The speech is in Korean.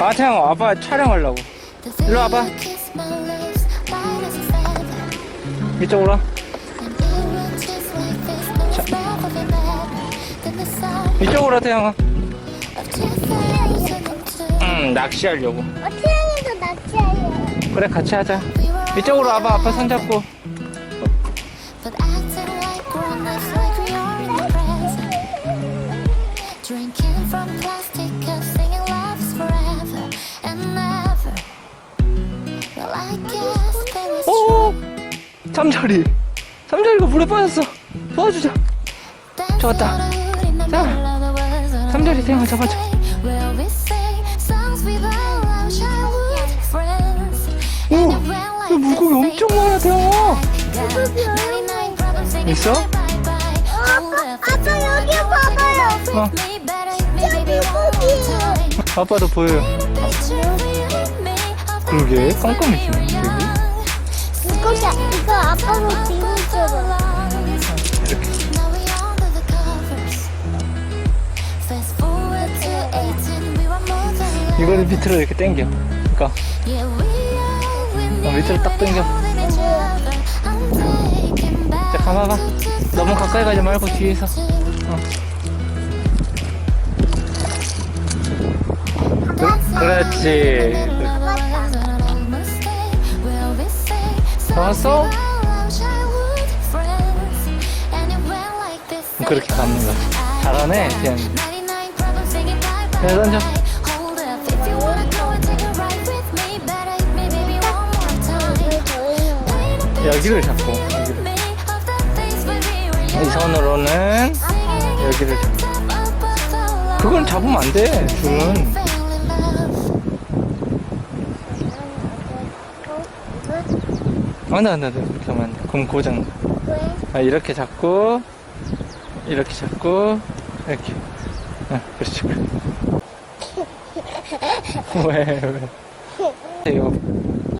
아 태양 아빠 촬영하려고. 일로 와봐. 이쪽으로 와. 이쪽으로 와 태양아. 응 낚시하려고. 어, 태양이도 낚시해요. 그래 같이 하자. 이쪽으로 와봐 아빠 손잡고. But 오 삼자리 삼자리가 물에 빠졌어 도와주자 잡았다. 자, 삼자리 태양아 잡아줘. 오 이 물고기 엄청 많아 태양아 Got 99 problems singing 있어? 아빠 여기 봐봐요. 어. 아빠도 보여요 그러게 깜깜해지네 young. 이거 이거 아빠로 비밀처럼. 이렇게 Now we under the covers. Fast forward to 18, we were more than 이거를 밑으로 이렇게 당겨 그니까 with 어, 밑으로 딱 당겨 자 가봐봐 너무 가까이 가지 말고 뒤에서 어. 그, 그렇지 잡았어? 그렇게 가는 거야. 잘하네 태양이 야 던져. 여기를 잡고. 여기를. 이 손으로는 여기를 잡고. 그건 잡으면 안 돼 줄은 안돼 안돼 안돼 그렇게 하면 안돼 그럼 고장 나 왜? 아, 이렇게 잡고 이렇게 잡고 이렇게 아, 그렇지 왜 왜? 이거